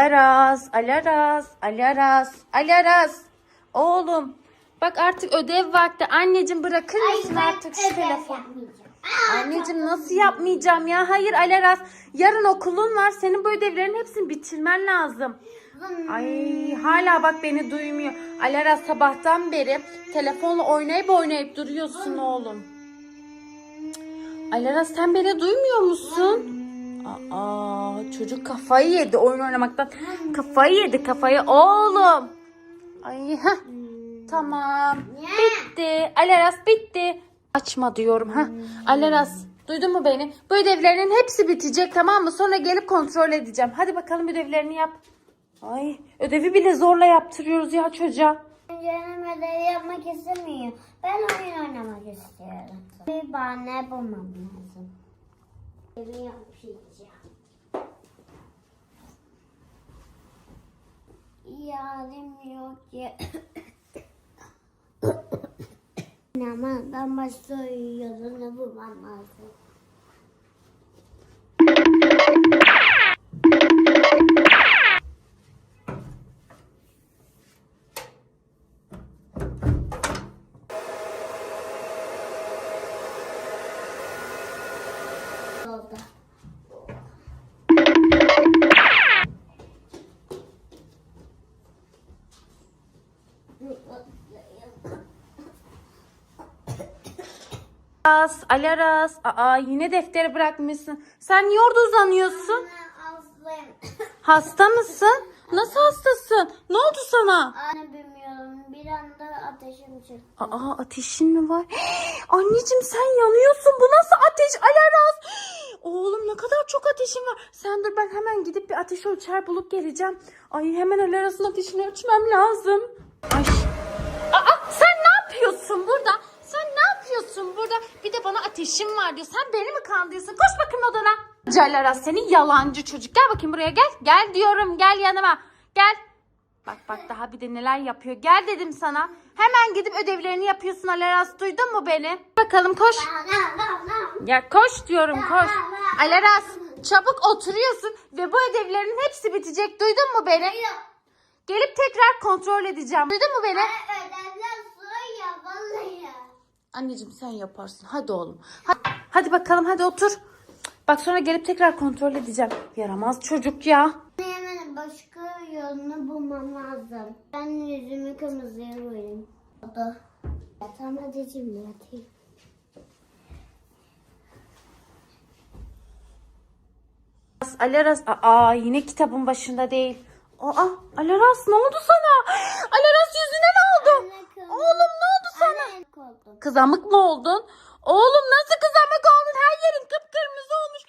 Alaraz, Alaraz, Alaraz, Alaraz. Oğlum bak artık ödev vakti. Anneciğim bırakır mısın artık şu telefonu? Anneciğim nasıl yapmayacağım ya? Hayır Alaraz. Yarın okulun var. Senin bu ödevlerin hepsini bitirmen lazım. Ay hala bak beni duymuyor. Alaraz sabahtan beri telefonla oynayıp oynayıp duruyorsun oğlum. Alaraz sen beni duymuyor musun? Aa çocuk kafayı yedi oyun oynamaktan. Kafayı yedi kafayı oğlum. Ay heh. Tamam. Bitti. Alaraz bitti. Açma diyorum ha. Alaraz duydun mu beni? Bu ödevlerinin hepsi bitecek tamam mı? Sonra gelip kontrol edeceğim. Hadi bakalım ödevlerini yap. Ay ödevi bile zorla yaptırıyoruz ya çocuğa. Canım ödevi yapmak istemiyor. Ben oyun oynamak istiyorum. Bir bahane bulmam lazım. Evi yapacağım. Yarim yok ki. Namazdan başka yolunu bulmam lazım. Aras, Alaras. Aa yine defteri bırakmışsın. Sen niye orada uzanıyorsun? Hasta mısın? Nasıl hastasın? Ne oldu sana? Anne bilmiyorum. Bir anda ateşim çıktı. Aa ateşin mi var? Anneciğim sen yanıyorsun. Bu nasıl ateş? Alaraz. Oğlum ne kadar çok ateşin var. Sen dur ben hemen gidip bir ateş ölçer bulup geleceğim. Ay hemen Alaras'ın ateşini ölçmem lazım. Ay. Aa sen ne yapıyorsun burada? Yapıyorsun burada? Bir de bana ateşim var diyor. Sen beni mi kandırıyorsun? Koş bakayım odana. Alaraz senin yalancı çocuk. Gel bakayım buraya gel. Gel diyorum. Gel yanıma. Gel. Bak bak daha bir de neler yapıyor. Gel dedim sana. Hemen gidip ödevlerini yapıyorsun Alaraz. Duydun mu beni? Bakalım koş. Ya koş diyorum koş. Alaraz çabuk oturuyorsun ve bu ödevlerin hepsi bitecek. Duydun mu beni? Gelip tekrar kontrol edeceğim. Duydun mu beni? Anneciğim sen yaparsın. Hadi oğlum. Hadi, hadi bakalım hadi otur. Bak sonra gelip tekrar kontrol edeceğim. Yaramaz çocuk ya. Hemen başka yolunu bulmam lazım. Ben yüzümü kırmızıya boyayayım. O da. Yatağım adacım yatayım. Alaraz aa yine kitabın başında değil. Aa Alaraz ne oldu sana? Alaraz yüzüne ne oldu? Anne, Oğlum korktum. Kızamık mı oldun? Oğlum nasıl kızamık oldun? Her yerin kıpkırmızı olmuş.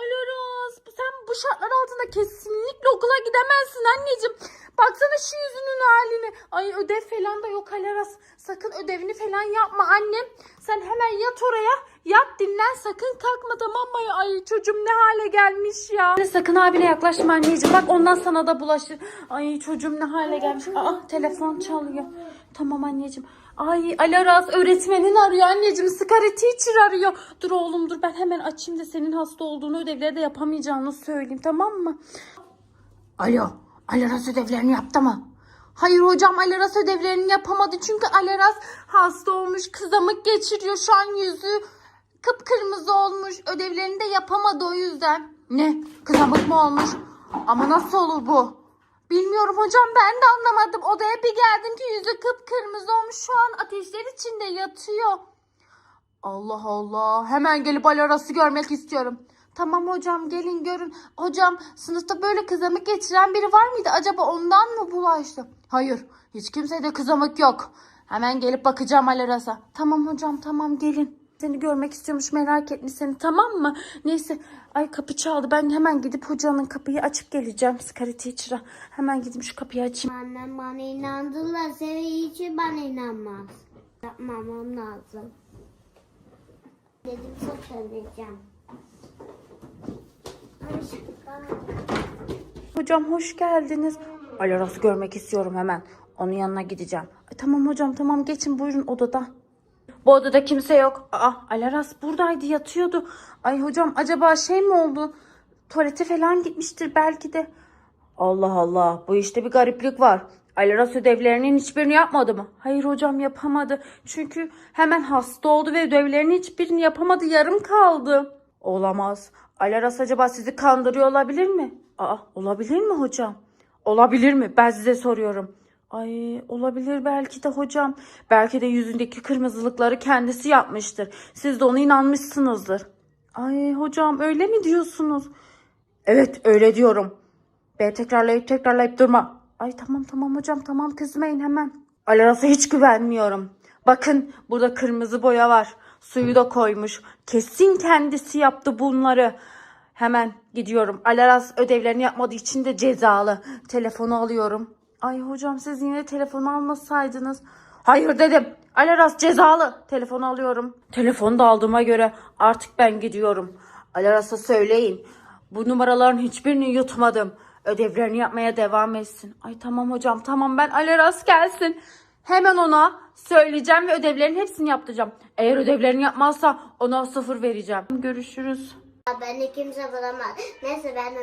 Alaraz sen bu şartlar altında kesinlikle okula gidemezsin anneciğim. Baksana şu yüzünün haline. Ay ödev falan da yok Alaraz. Sakın ödevini falan yapma annem. Sen hemen yat oraya. Yat dinlen sakın kalkma tamam mı? Ay çocuğum ne hale gelmiş ya. Sakın abine yaklaşma anneciğim. Bak ondan sana da bulaşır. Ay çocuğum ne hale gelmiş. Aa telefon çalıyor. Tamam anneciğim. Ay Alaraz öğretmenin arıyor anneciğim. Sigara teacher arıyor. Dur oğlum dur ben hemen açayım da senin hasta olduğunu ödevleri de yapamayacağını söyleyeyim tamam mı? Alo Alaraz ödevlerini yaptı mı? Hayır hocam Alaraz ödevlerini yapamadı çünkü Alaraz hasta olmuş kızamık geçiriyor şu an yüzü kıpkırmızı olmuş ödevlerini de yapamadı o yüzden. Ne kızamık mı olmuş? Ama nasıl olur bu? Bilmiyorum hocam ben de anlamadım. Odaya bir geldim ki yüzü kıpkırmızı olmuş. Şu an ateşler içinde yatıyor. Allah Allah. Hemen gelip Alaras'ı görmek istiyorum. Tamam hocam gelin görün. Hocam sınıfta böyle kızamık geçiren biri var mıydı? Acaba ondan mı bulaştı? Hayır. Hiç kimsede kızamık yok. Hemen gelip bakacağım Alaras'a. Tamam hocam tamam gelin. Seni görmek istiyormuş merak etmiş seni tamam mı? Neyse ay kapı çaldı ben hemen gidip hocanın kapıyı açıp geleceğim. Scary Teacher'a hemen gidip şu kapıyı açayım. Annem bana inandılar. Senin için bana inanmaz. Yapmamam lazım. Dedim çok söyleyeceğim. Hocam hoş geldiniz. Alaras'ı görmek istiyorum hemen. Onun yanına gideceğim. Ay, tamam hocam tamam geçin buyurun odada. Bu odada kimse yok. Aa Alaras buradaydı yatıyordu. Ay hocam acaba şey mi oldu? Tuvalete falan gitmiştir belki de. Allah Allah bu işte bir gariplik var. Alaras ödevlerinin hiçbirini yapmadı mı? Hayır hocam yapamadı. Çünkü hemen hasta oldu ve ödevlerinin hiçbirini yapamadı. Yarım kaldı. Olamaz. Alaras acaba sizi kandırıyor olabilir mi? Aa olabilir mi hocam? Olabilir mi? Ben size soruyorum. Ay olabilir belki de hocam. Belki de yüzündeki kırmızılıkları kendisi yapmıştır. Siz de ona inanmışsınızdır. Ay hocam öyle mi diyorsunuz? Evet öyle diyorum. Be tekrarlayıp tekrarlayıp durma. Ay tamam tamam hocam tamam kızmayın hemen. Alaras'a hiç güvenmiyorum. Bakın burada kırmızı boya var. Suyu da koymuş. Kesin kendisi yaptı bunları. Hemen gidiyorum. Alaras ödevlerini yapmadığı için de cezalı. Telefonu alıyorum. Ay hocam siz yine telefonu almasaydınız. Hayır dedim. Alaras cezalı. Telefonu alıyorum. Telefonu da aldığıma göre artık ben gidiyorum. Alaras'a söyleyin. Bu numaraların hiçbirini yutmadım. Ödevlerini yapmaya devam etsin. Ay tamam hocam tamam ben Alaras gelsin. Hemen ona söyleyeceğim ve ödevlerin hepsini yaptıracağım. Eğer ödevlerini yapmazsa ona sıfır vereceğim. Görüşürüz. Beni kimse bulamaz. Neyse ben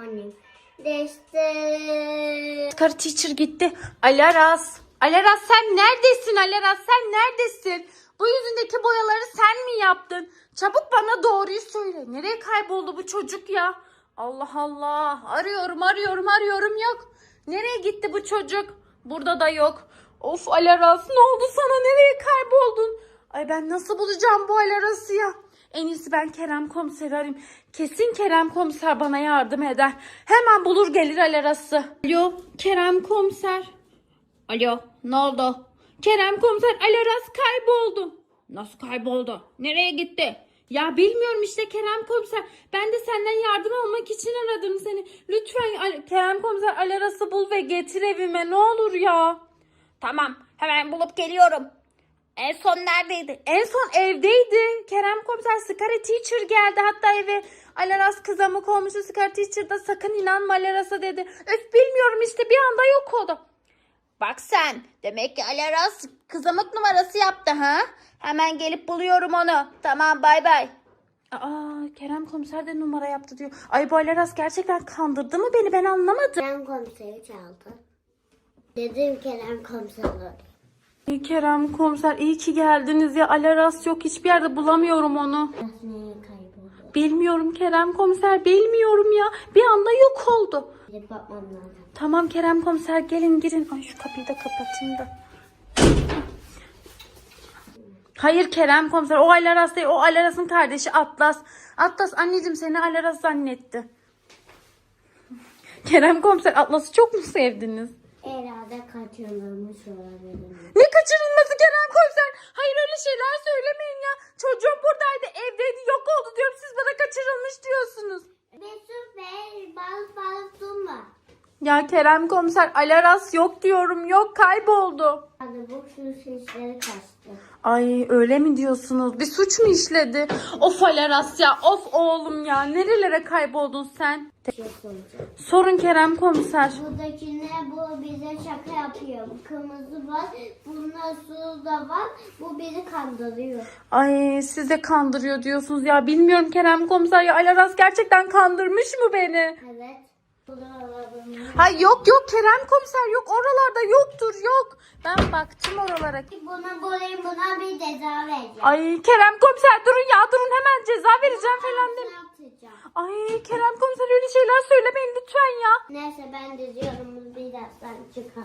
oynayayım. Destek. Karı teacher gitti. Alaras. Alaras sen neredesin Alaras sen neredesin? Bu yüzündeki boyaları sen mi yaptın? Çabuk bana doğruyu söyle. Nereye kayboldu bu çocuk ya? Allah Allah. Arıyorum arıyorum arıyorum yok. Nereye gitti bu çocuk? Burada da yok. Of Alaras ne oldu sana? Nereye kayboldun? Ay ben nasıl bulacağım bu Alaras'ı ya? En iyisi ben Kerem komiseri arayayım. Kesin Kerem komiser bana yardım eder. Hemen bulur gelir Alaras'ı. Alo Kerem komiser. Alo ne oldu? Kerem komiser Alaras kayboldu. Nasıl kayboldu? Nereye gitti? Ya bilmiyorum işte Kerem komiser. Ben de senden yardım almak için aradım seni. Lütfen Al- Kerem komiser Alaras'ı bul ve getir evime ne olur ya. Tamam hemen bulup geliyorum. En son neredeydi? En son evdeydi. Kerem komiser Scary Teacher geldi hatta eve. Alaras kızamık olmuştu. Scary Teacher da sakın inanma Alaras'a dedi. Öf bilmiyorum işte bir anda yok oldu. Bak sen demek ki Alaras kızamık numarası yaptı ha? Hemen gelip buluyorum onu. Tamam bay bay. Aa Kerem komiser de numara yaptı diyor. Ay bu Alaras gerçekten kandırdı mı beni ben anlamadım. Kerem komiseri çaldı. Dedim Kerem komiseri. Kerem komiser iyi ki geldiniz ya. Alaras yok hiçbir yerde bulamıyorum onu. Bilmiyorum Kerem komiser bilmiyorum ya. Bir anda yok oldu. Tamam Kerem komiser gelin girin. Ay şu kapıyı da kapatayım da. Hayır Kerem komiser o Alaras değil o Alaras'ın kardeşi Atlas. Atlas anneciğim seni Alaras zannetti. Kerem komiser Atlas'ı çok mu sevdiniz? Herhalde kaçırılmış olabilir. Ne kaçırılması Kerem komiser? Hayır öyle şeyler söylemeyin ya. Çocuğum buradaydı evdeydi yok oldu diyorum siz bana kaçırılmış diyorsunuz. Mesut Bey bal bal sunma. Ya Kerem komiser Alaras yok diyorum yok kayboldu. Hadi bu şişleri kaçtı. Ay öyle mi diyorsunuz? Bir suç mu işledi? Of Alaras ya of oğlum ya nerelere kayboldun sen? Şey soracağım. Sorun Kerem komiser. Buradaki ne bu bize şaka yapıyor. Bu kırmızı var. Bunda su da var. Bu bizi kandırıyor. Ay siz de kandırıyor diyorsunuz ya bilmiyorum Kerem komiser ya Alaras gerçekten kandırmış mı beni? Evet. Hay yok yok Kerem komiser yok oralarda yoktur yok. Ben baktım oralara. Buna bulayım buna bir ceza vereceğim. Ay Kerem komiser durun ya durun hemen ceza vereceğim falan deme. Ay Kerem komiser öyle şeyler söylemeyin lütfen ya. Neyse ben diziyorum birazdan çıkar.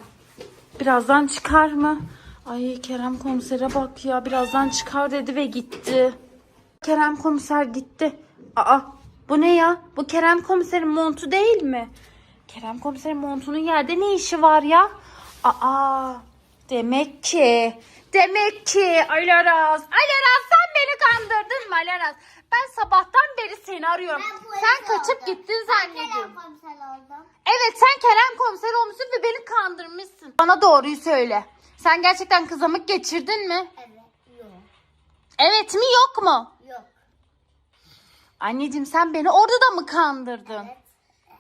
Birazdan çıkar mı? Ay Kerem komisere bak ya birazdan çıkar dedi ve gitti. Kerem komiser gitti. Aa bu ne ya? Bu Kerem komiserin montu değil mi? Kerem komiserin montunun yerde ne işi var ya? Aa demek ki demek ki Alaraz Alaraz sen beni kandırdın mı Alaraz? Ben sabahtan beri seni arıyorum. Sen kaçıp gittin zannediyorum. komiser oldum. Evet sen Kerem komiser olmuşsun ve beni kandırmışsın. Bana doğruyu söyle. Sen gerçekten kızamık geçirdin mi? Evet. Yok. Evet mi yok mu? Anneciğim sen beni orada da mı kandırdın? Evet.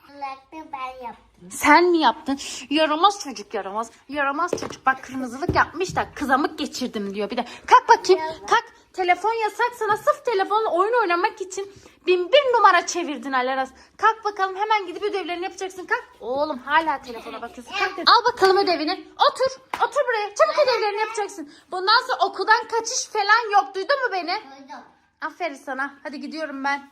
Kulakta ben yaptım. Sen mi yaptın? Yaramaz çocuk yaramaz. Yaramaz çocuk. Bak kırmızılık yapmış da kızamık geçirdim diyor. Bir de kalk bakayım. Kalk. Telefon yasak sana sırf telefonla oyun oynamak için bin bir numara çevirdin Alaras. Kalk bakalım hemen gidip ödevlerini yapacaksın. Kalk. Oğlum hala telefona bakıyorsun. Kalk dedim. Al bakalım ödevini. Otur. Otur buraya. Çabuk ödevlerini yapacaksın. Bundan sonra okuldan kaçış falan yok. Duydun mu beni? Duydum. Aferin sana. Hadi gidiyorum ben.